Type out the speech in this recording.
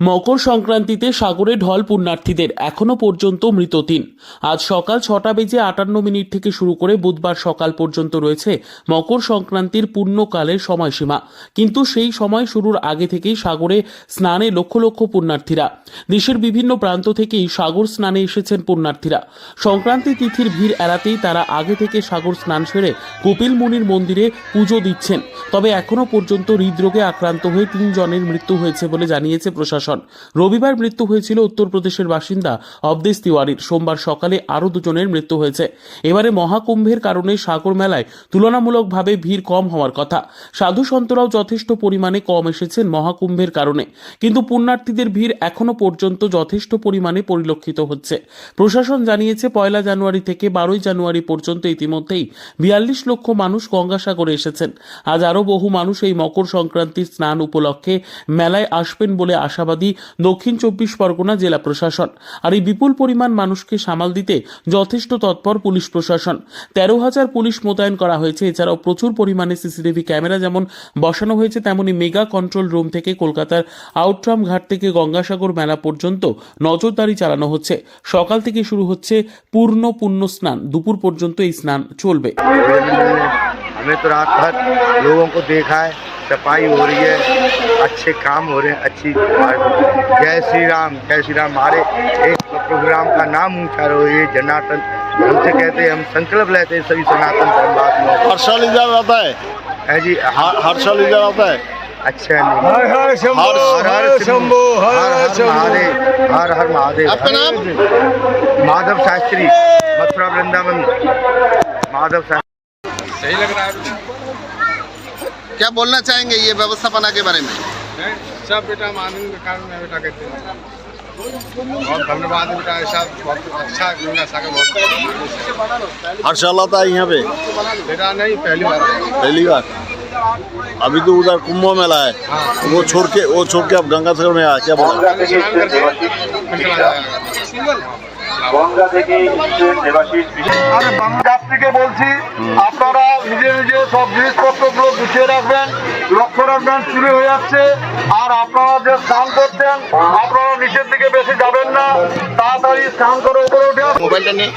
মকর সংক্রান্তিতে সাগরে ঢল পুণ্যার্থীদের এখনও পর্যন্ত মৃত তিন আজ সকাল ছটা বেজে আটান্ন মিনিট থেকে শুরু করে বুধবার সকাল পর্যন্ত রয়েছে মকর সংক্রান্তির পূর্ণকালের সময়সীমা। কিন্তু সেই সময় শুরুর আগে থেকেই সাগরে স্নানে লক্ষ লক্ষ পুণ্যার্থীরা। দেশের বিভিন্ন প্রান্ত থেকেই সাগর স্নানে এসেছেন পুণ্যার্থীরা। সংক্রান্তি তিথির ভিড় এড়াতেই তারা আগে থেকে সাগর স্নান সেরে কপিল মুনির মন্দিরে পুজো দিচ্ছেন। তবে এখনও পর্যন্ত হৃদরোগে আক্রান্ত হয়ে তিনজনের মৃত্যু হয়েছে বলে জানিয়েছে প্রশাসন। রবিবার মৃত্যু হয়েছিল উত্তরপ্রদেশের বাসিন্দা অবদেশ তিওয়ারির। সোমবার সকালে আরও দুজনের মৃত্যু হয়েছে। এবারে মহাকুম্ভের কারণে সাগর মেলায় তুলনামূলকভাবে ভিড় কম হওয়ার কথা। সাধু সন্তরাও যথেষ্ট পরিমাণে কম এসেছেন মহাকুম্ভের কারণে। কিন্তু পুণ্যার্থীদের ভিড় এখনও পর্যন্ত যথেষ্ট পরিমাণে পরিলক্ষিত হচ্ছে। প্রশাসন জানিয়েছে, পয়লা জানুয়ারি থেকে বারোই জানুয়ারি পর্যন্ত ইতিমধ্যেই বিয়াল্লিশ লক্ষ মানুষ গঙ্গাসাগরে এসেছেন। আজ আরও বহু মানুষ এই মকর সংক্রান্তির স্নান উপলক্ষে মেলায় আসবেন বলে আশাবাদী দক্ষিণ চব্বিশ পরগনা জেলা প্রশাসন আর এই বিপুল পরিমাণ মানুষকে সামাল দিতে যথেষ্ট তৎপর পুলিশ প্রশাসন তেরো হাজার পুলিশ মোতায়েন করা হয়েছে এছাড়াও প্রচুর পরিমাণে সিসিটিভি ক্যামেরা যেমন বসানো হয়েছে তেমনি মেগা কন্ট্রোল রুম থেকে কলকাতার আউটরাম ঘাট থেকে গঙ্গাসাগর মেলা পর্যন্ত নজরদারি চালানো হচ্ছে সকাল থেকে শুরু হচ্ছে পূর্ণ পুণ্য স্নান দুপুর পর্যন্ত এই স্নান চলবে हमने तो रात भर लोगों को देखा है सफ़ाई हो रही है अच्छे काम हो रहे हैं अच्छी जय श्री राम जय श्री राम। हमारे एक प्रोग्राम का नाम ऊँचा रहो ये जनार्दन। हमसे कहते हैं हम संकल्प लेते हैं सभी सनातन धर्मवासियों हर साल इधर आता है? है जी हर हर साल इधर आता है? अच्छा नहीं हर हर शंभो हर- हर शंभो हर हर महादेव हर हर महादेव। आपका नाम? माधव शास्त्री मथुरा वृंदावन। माधव शास्त्री। क्या बोलना चाहेंगे ये व्यवस्थापना के बारे में? सब बेटा मानने के कारण है बेटा कहते हैं। बहुत धन्यवाद बेटा ऐसा बहुत अच्छा गंगा सागर बहुत हर साल आता है यहाँ पे? बेटा नहीं पहली बार। पहली बार? अभी तो उधर कुंभ मेला है। हाँ। वो छोड़ के वो छोड़ के अब गंगा सागर में आया क्या बोला? আমি বাংলাদেশ থেকে বলছি আপনারা নিজে নিজে সব জিনিসপত্রগুলো গুছিয়ে রাখবেন লক্ষ্য রাখবেন চুরি হয়ে যাচ্ছে। আর আপনারা যে স্নান করছেন আপনারা নিচের দিকে বেশি যাবেন না তাড়াতাড়ি স্নান করে উপরে উঠে মোবাইলটা নেই